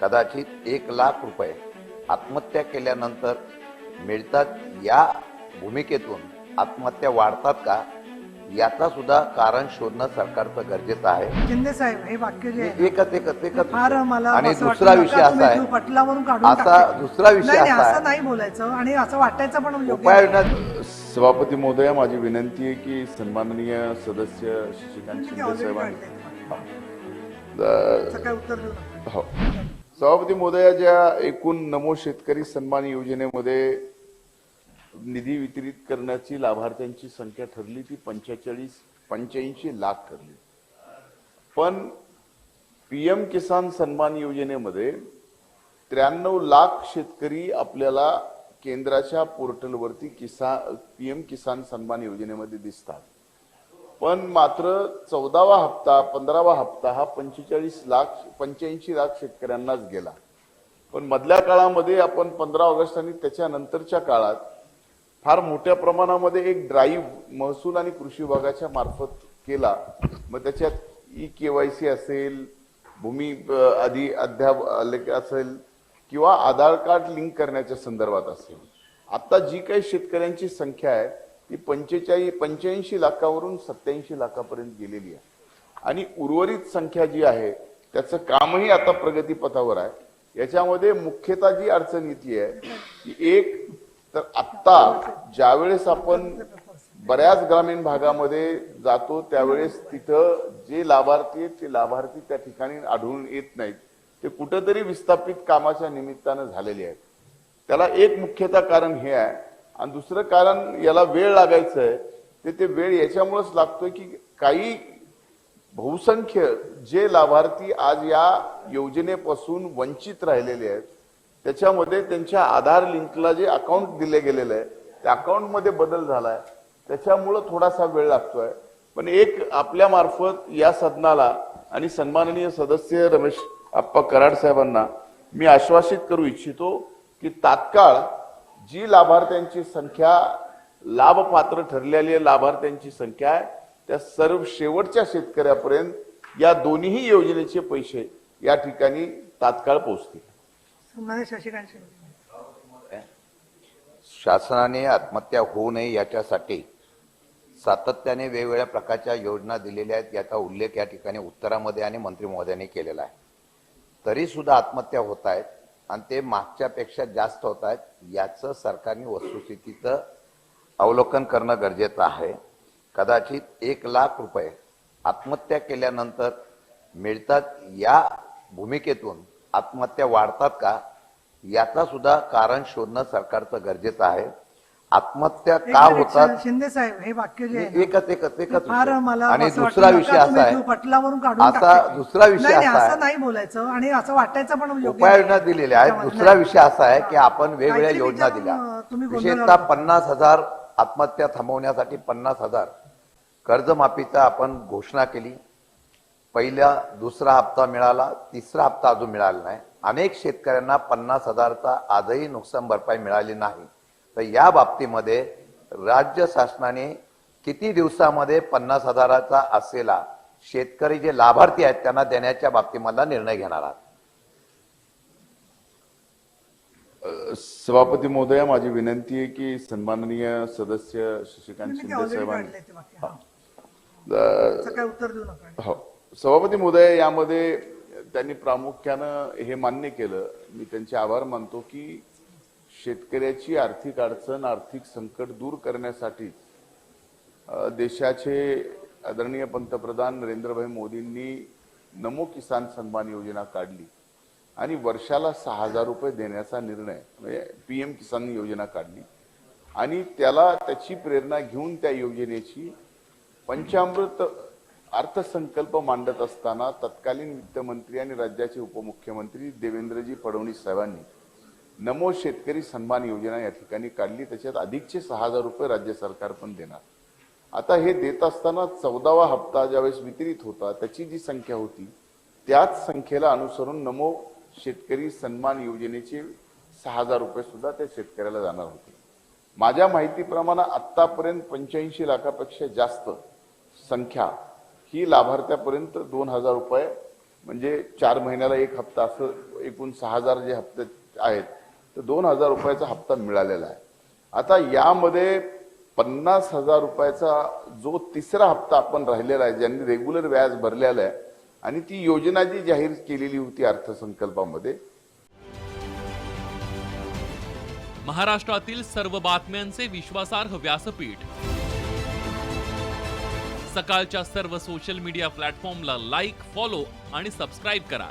कदाचित एक लाख रुपये आत्महत्या केल्यानंतर मिळतात या भूमिकेतून आत्महत्या वाढतात का याचा सुद्धा कारण शोधणं सरकारचं गरजेचं आहे शिंदे साहेब हे वाक्य जे आहे एकच एकच एकच फार मला आणि असं दुसरा विषय असा आहे पटलावरून काढून असा. दुसरा विषय नाही, नाही, असा असं आहे नाही बोलायचं आणि असं वाटायचं पण योग्य नाही. उपाययोजना सभापती महोदया माझी विनंती आहे की सन्माननीय सदस्य शशिकांत ते शिंदे already साहेबांनी. अ, काय उत्तर देऊ नका. हो सभापती महोदया ज्या एकूण नमो शेतकरी सन्मान योजनेमध्ये निधी वितरित करण्याची लाभार्थ्यांची संख्या ठरली ती पंचेचाळीस पंच्याऐंशी लाख ठरली. पण पीएम किसान सन्मान योजनेमध्ये त्र्याण्णव लाख शेतकरी आपल्याला केंद्राच्या पोर्टलवरती किसान पीएम किसान सन्मान योजनेमध्ये दिसतात. पण मात्र चौदावा हप्ता पंधरावा हप्ता हा पंचेचाळीस लाख पंच्याऐंशी लाख शेतकऱ्यांनाच गेला. पण मधल्या काळामध्ये आपण पंधरा ऑगस्ट आणि त्याच्यानंतरच्या काळात फार मोठ्या प्रमाणामध्ये एक ड्राईव्ह महसूल आणि कृषी विभागाच्या मार्फत केला. मग त्याच्यात ई केवायसी असेल भूमी आधी अद्याप आलेख असेल किंवा आधार कार्ड लिंक करण्याच्या संदर्भात असेल. आता जी काही शेतकऱ्यांची संख्या आहे ती पंचेचाळीस पंच्याऐंशी लाखावरून सत्याऐंशी लाखापर्यंत गेलेली आहे. आणि उर्वरित संख्या जी आहे त्याचं कामही आता प्रगतीपथावर आहे. याच्यामध्ये मुख्यतः जी अडचण येते आहे की एक तर आत्ता ज्यावेळेस आपण बऱ्याच ग्रामीण भागामध्ये जातो त्यावेळेस तिथं जे लाभार्थी आहेत ते लाभार्थी त्या ठिकाणी आढळून येत नाहीत. ते कुठंतरी विस्थापित कामाच्या निमित्तानं झालेले आहेत. त्याला एक मुख्यतः कारण हे आहे आणि दुसरं कारण याला वेळ लागायचं आहे ते ते वेळ याच्यामुळेच लागतोय की काही बहुसंख्य जे लाभार्थी आज या योजनेपासून वंचित राहिलेले आहेत त्याच्यामध्ये त्यांच्या आधार लिंकला जे अकाउंट दिले गेलेलं आहे त्या अकाउंटमध्ये बदल झालाय. त्याच्यामुळं थोडासा वेळ लागतोय. पण एक आपल्या मार्फत या सदनाला आणि सन्माननीय सदस्य रमेश आप्पा कराड साहेबांना मी आश्वासित करू इच्छितो की तात्काळ जी लाभार्थ्यांची संख्या लाभपात्र ठरलेली लाभार्थ्यांची संख्या आहे त्या सर्व शेवटच्या शेतकऱ्यापर्यंत या दोन्ही योजनेचे पैसे या ठिकाणी तात्काळ पोहोचतील. शासनाने आत्महत्या होऊ नये याच्यासाठी सातत्याने वेगवेगळ्या प्रकारच्या योजना दिलेल्या आहेत याचा उल्लेख या ठिकाणी उत्तरामध्ये आणि मंत्री महोदयांनी केलेला आहे. तरी सुद्धा आत्महत्या होत आहेत. आणि ते मागच्यापेक्षा जास्त होत आहेत याचं सरकारने वस्तुस्थितीचं अवलोकन करणं गरजेचं आहे. कदाचित एक लाख रुपये आत्महत्या केल्यानंतर मिळतात या भूमिकेतून. आत्महत्या वाढतात का? याचा सुद्धा कारण शोधणं सरकारचं गरजेचं आहे. आत्महत्या का होतात शिंदे साहेब हे वाक्य जे आहे एकच एकच एकच फार. मला आणि असं दुसरा विषय नका असा आहे पटलावरून काढून. दुसरा विषय नाही, नाही, असा असं आहे नाही बोलायचं आणि असं वाटायचं पण योग्य उपाययोजना नाही. दिलेल्या आहेत त्याच्यामध्ये दुसरा नाही. विषय असा आहे की आपण वेगवेगळ्या काहीतरी योजना विचारून, दिल्या अं, तुम्ही गोंधळ विशेषतः. पन्नास हजार आत्महत्या थांबवण्यासाठी पन्नास हजार कर्जमाफीचा आपण घोषणा केली पहिला दुसरा हप्ता मिळाला तिसरा हप्ता अजून मिळाला नाही अनेक शेतकऱ्यांना पन्नास हजारचा आजही नुकसान भरपाई मिळाली नाही तर या बाबतीमध्ये राज्य शासनाने किती दिवसामध्ये पन्नास हजाराचा असलेला शेतकरी जे लाभार्थी आहेत त्यांना देण्याच्या बाबतीमधला निर्णय घेणार आहात? सभापती महोदया माझी विनंती आहे की सन्माननीय सदस्य शशिकांत शिंदे साहेबांनी हो. सभापती महोदय यामध्ये त्यांनी प्रामुख्यानं हे मान्य केलं. मी त्यांचे आभार मानतो की शेतकऱ्याची आर्थिक अडचण आर्थिक संकट दूर करण्यासाठी देशाचे आदरणीय पंतप्रधान नरेंद्रभाई मोदींनी नमो किसान सन्मान योजना काढली आणि वर्षाला सहा हजार रुपये देण्याचा निर्णय म्हणजे पी एम किसान योजना काढली आणि त्याला त्याची प्रेरणा घेऊन त्या योजनेची पंचामृत अर्थसंकल्प मांडत असताना तत्कालीन वित्तमंत्री आणि राज्याचे उपमुख्यमंत्री देवेंद्रजी फडणवीस साहेबांनी नमो शेतकरी सन्मान योजना या ठिकाणी काढली. त्याच्यात अधिकचे सहा हजार रुपये राज्य सरकार पण देणार. आता हे देत असताना चौदावा हप्ता ज्यावेळेस वितरित होता त्याची जी संख्या होती त्याच संख्येला अनुसरून नमो शेतकरी सन्मान योजनेचे सहा हजार रुपये सुद्धा त्या शेतकऱ्याला जाणार होते. माझ्या माहितीप्रमाणे आत्तापर्यंत पंच्याऐंशी लाखापेक्षा जास्त संख्या ही लाभार्थ्यापर्यंत दोन हजार रुपये म्हणजे चार महिन्याला एक हप्ता असं एकूण सहा हजार जे हप्ते आहेत तर दोन हजार रुपयाचा हप्ता मिळालेला आहे. आता यामध्ये पन्नास हजार रुपयाचा जो तिसरा हप्ता आपण राहिलेला आहे ज्यांनी रेग्युलर व्याज भरलेला आहे आणि ती योजना जी जाहीर केलेली होती अर्थसंकल्पामध्ये महाराष्ट्रातील सर्व बातम्यांचे विश्वासार्ह व्यासपीठ. सकाळच्या सर्व सोशल मीडिया प्लॅटफॉर्मला लाईक फॉलो आणि सबस्क्राईब करा.